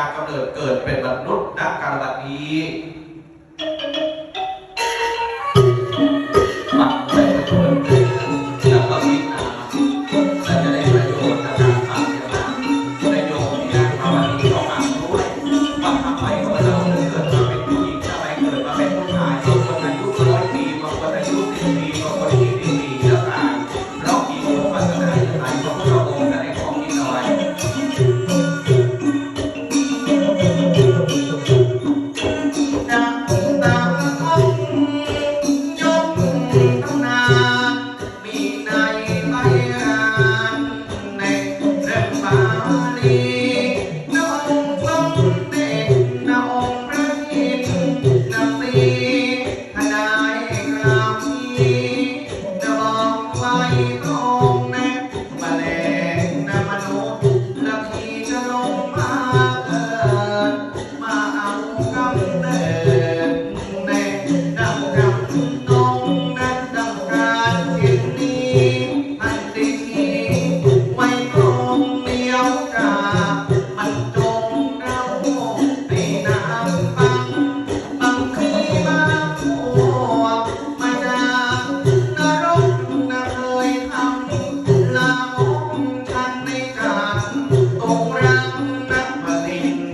การกำเนิดเกิดเป็นมนุษย์ณการบัดนี้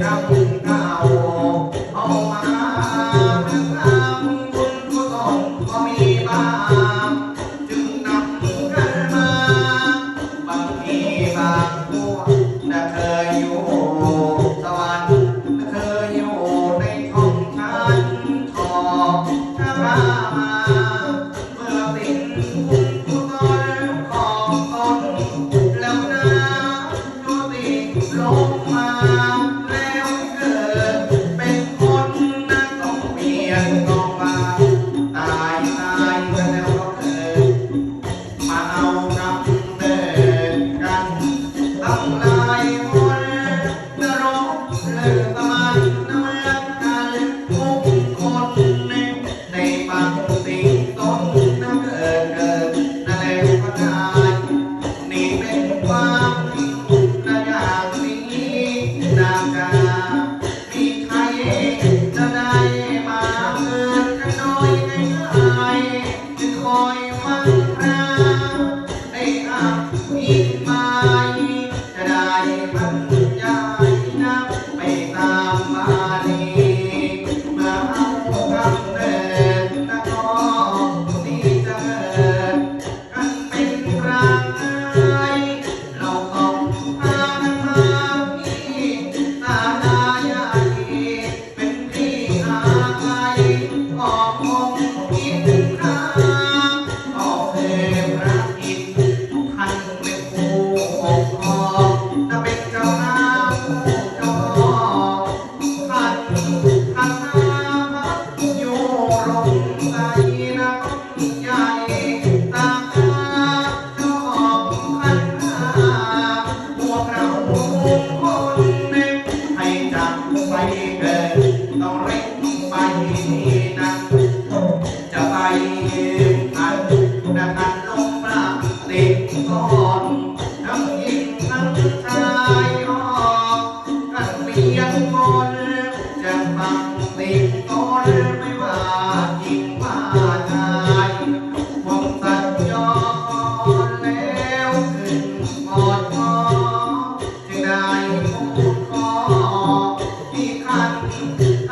now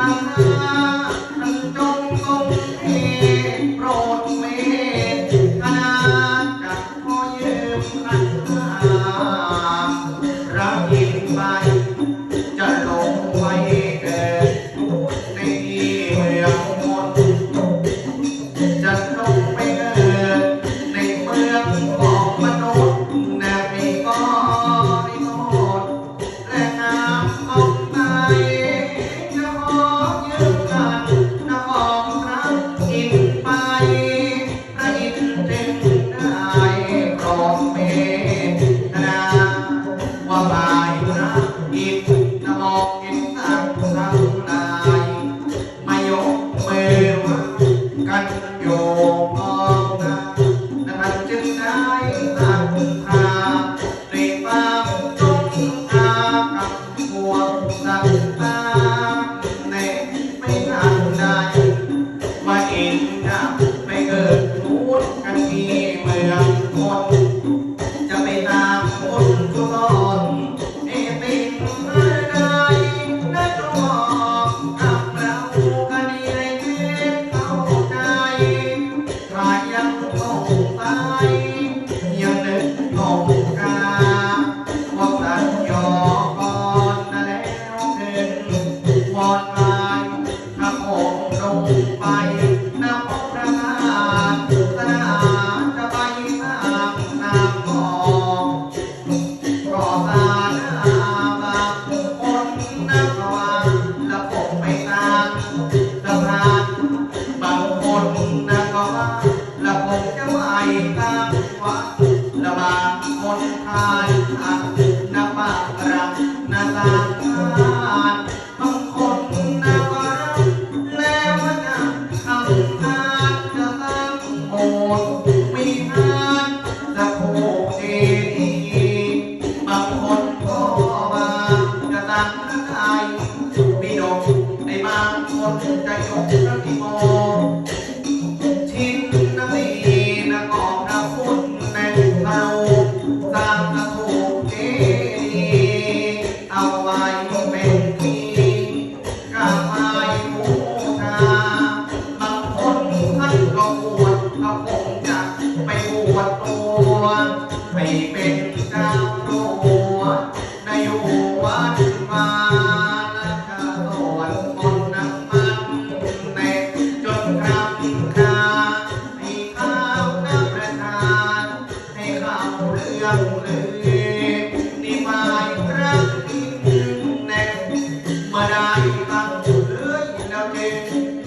อา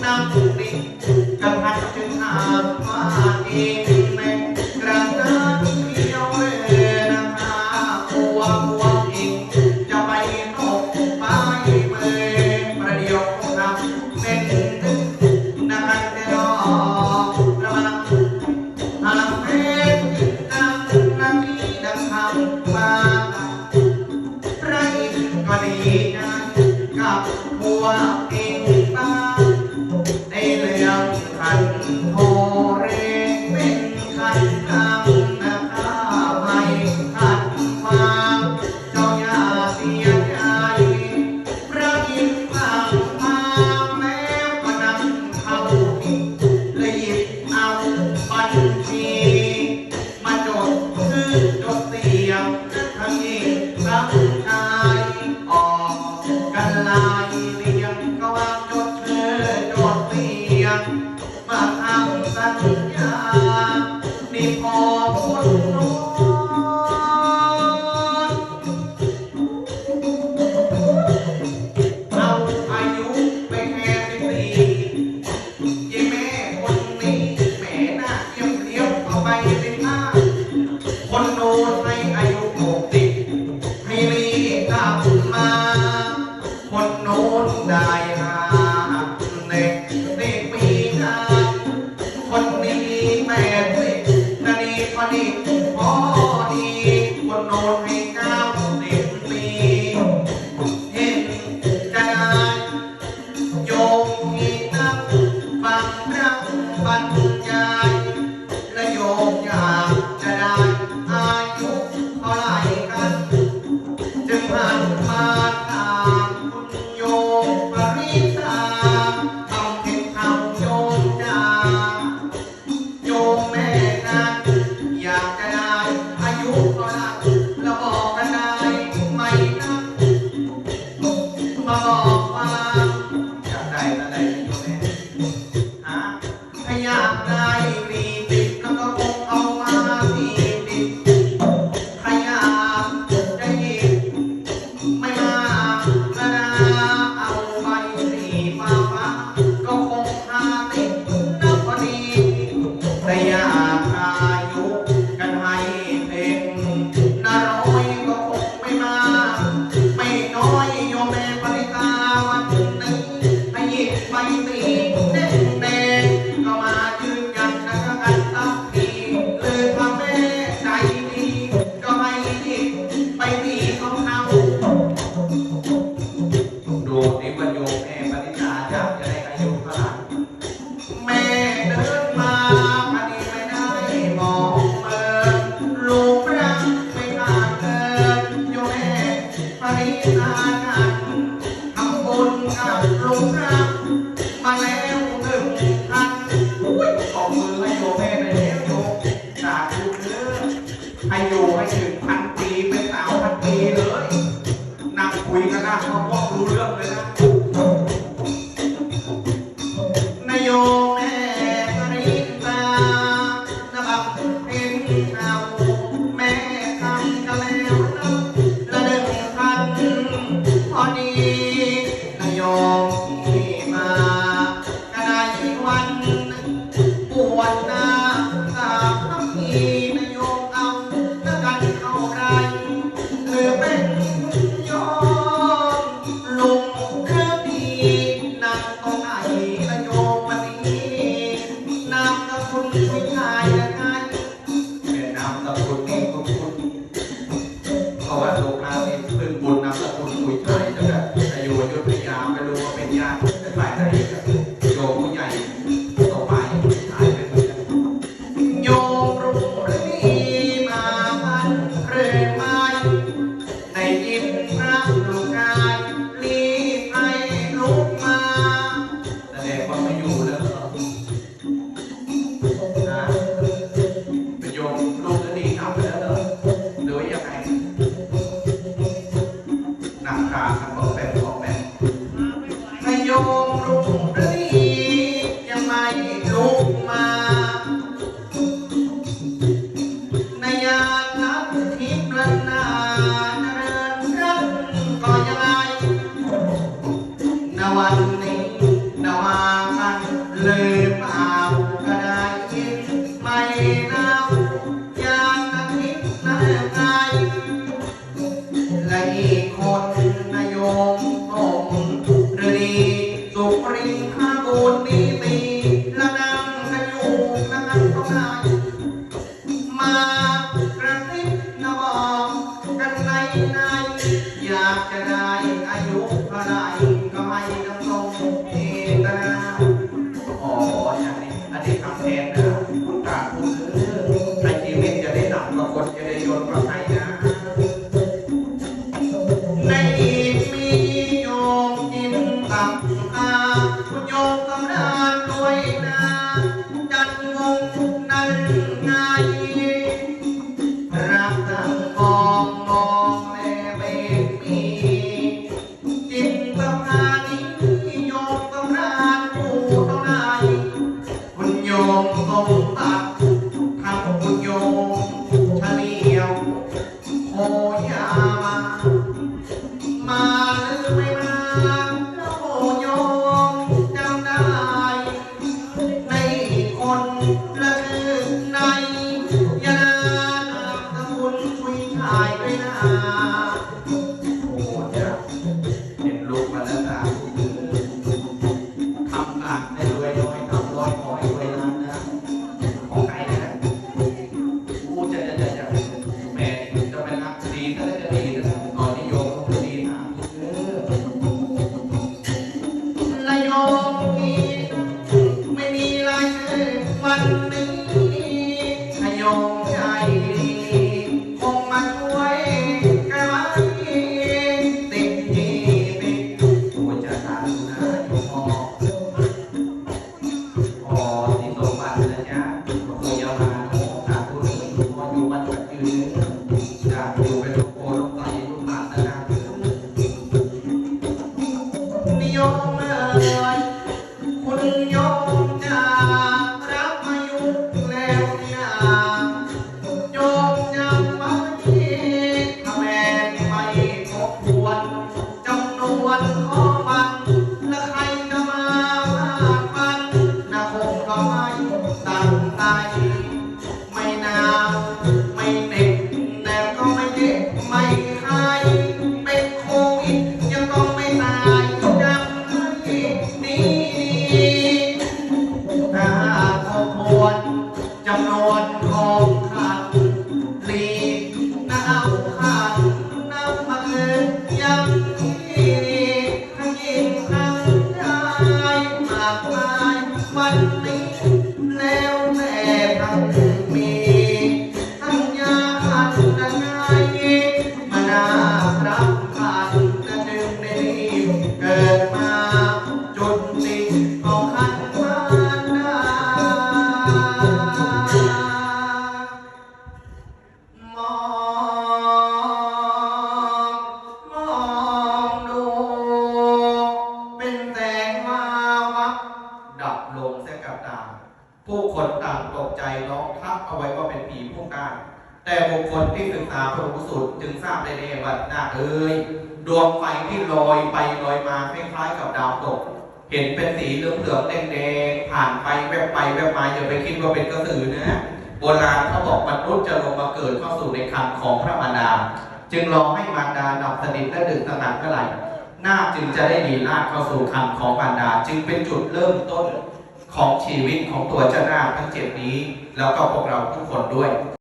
น้ำผูกนี่ผูกกระพันจึงหาง Thank you. ตะคุณผู้ชาย ว่าเป็นผีพุ่งได้แต่บุคคลที่ศึกษาพระพุทธสูตรจึงทราบได้แน่ว่าหน้าเอ้ยดวงไฟที่ลอยไปลอยมาคล้ายๆกับดาวตก เห็นเป็นสีเหลืองๆแดงๆผ่านไปแวบไปแวบมาอย่าไปคิดว่าเป็นกระสือนะโบราณเขาบอกมนุษย์จะลงมาเกิดเข้าสู่ในคันของพระมารดา จึงรอให้มารดาดับสนิทและดึกสนัดเมื่อไหร่นาคจึงจะได้ดีนาคเข้าสู่คันของมารดา จึงเป็นจุดเริ่มต้นของชีวิตของตัวเจ้านาคทั้งเจ็ดนี้ แล้วก็พวกเราทุกคนด้วย